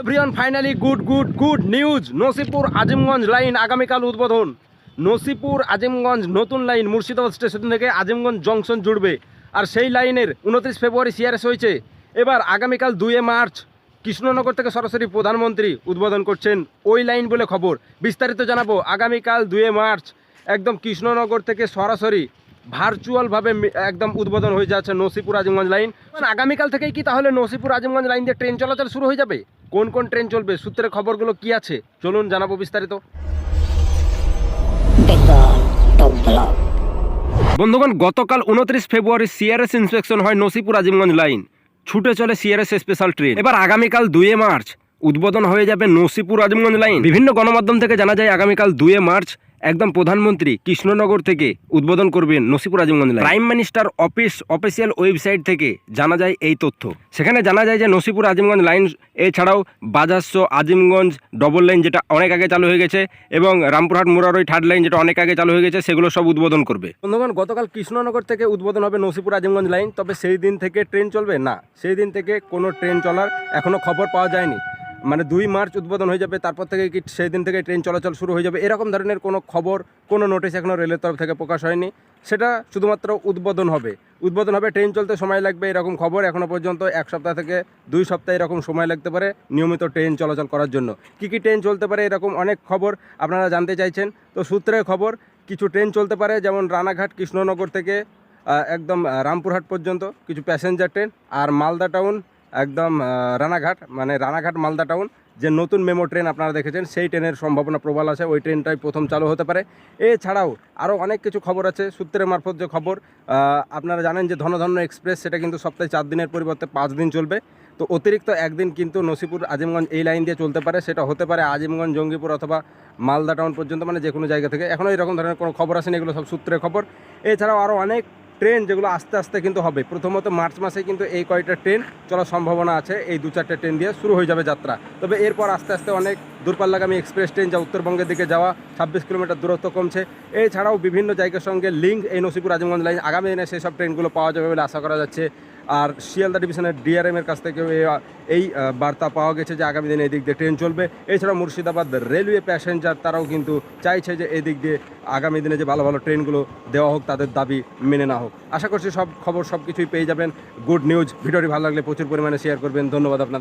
Everyone finally good good good news Nasipur Azimganj line আগামীকাল উদ্বোধন। নসিপুর আজিমগঞ্জ নতুন লাইন মুর্শিদাবাদ স্টেশন থেকে আজিমগঞ্জ জংশন জুড়বে। আর সেই লাইনের উনত্রিশ ফেব্রুয়ারি সিআরএস হয়েছে। এবার আগামীকাল দুয়ে মার্চ কৃষ্ণনগর থেকে সরাসরি প্রধানমন্ত্রী উদ্বোধন করছেন ওই লাইন বলে খবর। বিস্তারিত জানাব। আগামীকাল দুয়ে মার্চ একদম কৃষ্ণনগর থেকে সরাসরি ভার্চুয়ালভাবে একদম উদ্বোধন হয়ে যাচ্ছে নসিপুর আজিমগঞ্জ লাইন আগামীকাল থেকেই কি তাহলে নসিপুর আজিমগঞ্জ লাইন দিয়ে ট্রেন চলাচল শুরু হয়ে যাবে? কোন কোন ট্রেন চলবে? সূত্রের খবরগুলো কি আছে? চলুন জানাব বিস্তারিত। বন্ধুগণ, গতকাল উনত্রিশ ফেব্রুয়ারি সিআরএস ইন্সপেকশন হয় নসিপুর আজিমগঞ্জ লাইন ছুটে চলে সিআরএস স্পেশাল ট্রেন এবার আগামীকাল দুয়ে মার্চ। উদ্বোধন হয়ে যাবে নসিপুর আজিমগঞ্জ লাইন বিভিন্ন গণমাধ্যম থেকে জানা যায়, আগামীকাল দুয়ে মার্চ একদম প্রধানমন্ত্রী কৃষ্ণনগর থেকে উদ্বোধন করবেন Nasipur Azimganj line prime minister office official website থেকে জানা যায় এই তথ্য। সেখানে জানা যায় যে নসিপুর আজিমগঞ্জ লাইন এছাড়াও বাজারশো আজিমগঞ্জ ডবল লাইন যেটা অনেক আগে চালু হয়ে গেছে এবং রামপুরহাট মুরারই থার্ড লাইন যেটা অনেক আগে চালু হয়ে গেছে সেগুলো সব উদ্বোধন করবে। বন্ধুগণ গতকাল কৃষ্ণনগর থেকে উদ্বোধন হবে নসিপুর আজিমগঞ্জ লাইন তবে সেই দিন থেকে ট্রেন চলবে? না সেই দিন থেকে কোনো ট্রেন চলার এখনও খবর পাওয়া যায়নি। মানে দুই মার্চ উদ্বোধন হয়ে যাবে, তারপর থেকে কি সেই দিন থেকে ট্রেন চলাচল শুরু হয়ে যাবে, এরকম ধরনের কোনো খবর, কোনো নোটিশ এখনও রেলের তরফ থেকে প্রকাশ হয়নি। সেটা শুধুমাত্র উদ্বোধন হবে। উদ্বোধন হবে, ট্রেন চলতে সময় লাগবে এরকম খবর এখনও পর্যন্ত এক সপ্তাহ থেকে দুই সপ্তাহ এরকম সময় লাগতে পারে নিয়মিত ট্রেন চলাচল করার জন্য। কী কী ট্রেন চলতে পারে এরকম অনেক খবর আপনারা জানতে চাইছেন। তো সূত্রে খবর, কিছু ট্রেন চলতে পারে, যেমন রানাঘাট, কৃষ্ণনগর থেকে একদম রামপুরহাট পর্যন্ত, কিছু প্যাসেঞ্জার ট্রেন, আর মালদা টাউন একদম রানাঘাট মানে রানাঘাট মালদা টাউন, যে নতুন মেমো ট্রেন আপনারা দেখেছেন, সেই ট্রেনের সম্ভাবনা প্রবল আছে, ওই ট্রেনটাই প্রথম চালু হতে পারে। এছাড়াও আরও অনেক কিছু খবর আছে, সূত্রের মারফত যে খবর আপনারা জানেন যে ধনধন্য এক্সপ্রেস, সেটা কিন্তু সপ্তাহে চার দিনের পরিবর্তে পাঁচ দিন চলবে। তো অতিরিক্ত একদিন কিন্তু নসিপুর, আজিমগঞ্জ এই লাইন দিয়ে চলতে পারে, সেটা হতে পারে আজিমগঞ্জ, জঙ্গিপুর অথবা মালদা টাউন পর্যন্ত মানে যে কোনো জায়গা থেকে। এখনও এরকম ধরনের কোনো খবর আসেনি, এগুলো সব সূত্রের খবর। এছাড়াও আরও অনেক ট্রেন যেগুলো আস্তে আস্তে কিন্তু হবে। প্রথমত মার্চ মাসে কিন্তু এই কয়টা ট্রেন চলার সম্ভাবনা আছে, এই দু চারটে ট্রেন দিয়ে শুরু হয়ে যাবে যাত্রা। তবে এরপর আস্তে আস্তে অনেক দূরপাল্লাগামী এক্সপ্রেস ট্রেন যা উত্তরবঙ্গের দিকে যাওয়া, ছাব্বিশ কিলোমিটার দূরত্ব কমছে। এছাড়াও বিভিন্ন জায়গার সঙ্গে লিঙ্ক, এই নসিপুর আজিমগঞ্জ লাইন আগামী দিনে সেই সব ট্রেনগুলো পাওয়া যাবে বলে আশা করা যাচ্ছে। আর শিয়ালদা ডিভিশনের ডিআরএম এর কাছ থেকে এই বার্তা পাওয়া গেছে যে আগামী দিনে এদিক দিয়ে ট্রেন চলবে। এছাড়া মুর্শিদাবাদ রেলওয়ে প্যাসেঞ্জার তারাও কিন্তু চাইছে যে এদিক দিয়ে আগামী দিনে যে ভালো ভালো ট্রেনগুলো দেওয়া হোক, তাদের দাবি মেনে না হোক। আশা করছি সব খবর সব কিছুই পেয়ে যাবেন। Good news. ভিডিওটি ভালো লাগলে প্রচুর পরিমাণে শেয়ার করবেন। ধন্যবাদ আপনাদের।